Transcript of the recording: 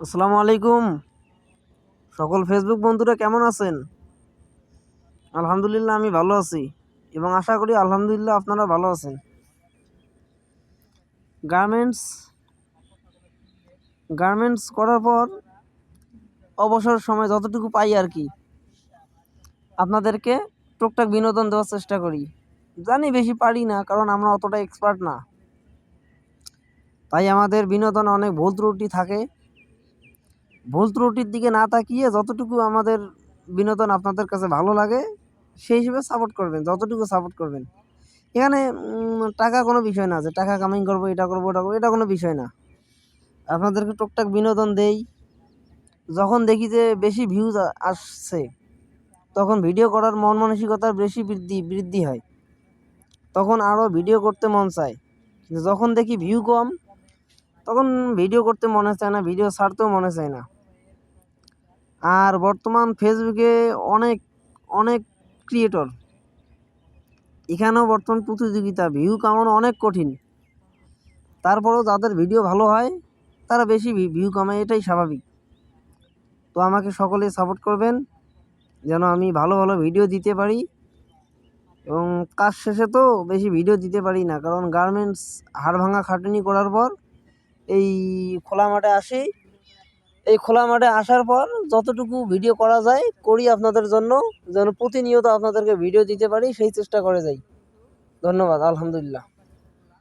আসসালামু আলাইকুম। সকল ফেসবুক বন্ধুরা কেমন আছেন? আলহামদুলিল্লাহ, আমি ভালো আছি এবং আশা করি আলহামদুলিল্লাহ আপনারা ভালো আছেন। গার্মেন্টস গার্মেন্টস করার পর অবসর সময় যতটুকু পাই আর কি, আপনাদেরকে টুকটাক বিনোদন দেওয়ার চেষ্টা করি। জানি বেশি পারি না, কারণ আমরা অতটা এক্সপার্ট না। তাই আমাদের বিনোদন অনেক ভুল ত্রুটি থাকে। ভুল ত্রুটির দিকে না তাকিয়ে যতটুকু আমাদের বিনোদন আপনাদের কাছে ভালো লাগে, সেই হিসেবে সাপোর্ট করবেন, যতটুকু সাপোর্ট করবেন। এখানে টাকা কোনো বিষয় না যে টাকা কামাই করব, এটা করব, ওটা করব, এটা কোনো বিষয় না। আপনাদেরকে টুকটাক বিনোদন দেই। যখন দেখি যে বেশি ভিউজ আসছে, তখন ভিডিও করার মন মানসিকতার বেশি বৃদ্ধি বৃদ্ধি হয়। তখন আরও ভিডিও করতে মন চায়। যখন দেখি ভিউ কম, তখন ভিডিও করতে মনে চায় না ভিডিও ছাড়তেও মনে চায় না। আর বর্তমান ফেসবুকে অনেক অনেক ক্রিয়েটর এখানেও বর্তমান প্রতিযোগিতা ভিউ কামানো অনেক কঠিন। তারপরেও যাদের ভিডিও ভালো হয়, তারা বেশি ভিউ কামায়, এটাই স্বাভাবিক। তো আমাকে সকলে সাপোর্ট করবেন, যেন আমি ভালো ভালো ভিডিও দিতে পারি। এবং কাজ শেষে তো বেশি ভিডিও দিতে পারি না, কারণ গার্মেন্টস হাড় ভাঙা খাটুনি করার পর এই খোলা মাঠে আসি এই খোলা মাঠে আসার পর যতটুকু ভিডিও করা যায়, করি আপনাদের জন্য, যেন প্রতিনিয়ত আপনাদেরকে ভিডিও দিতে পারি, সেই চেষ্টা করে যাই। ধন্যবাদ, আলহামদুলিল্লাহ।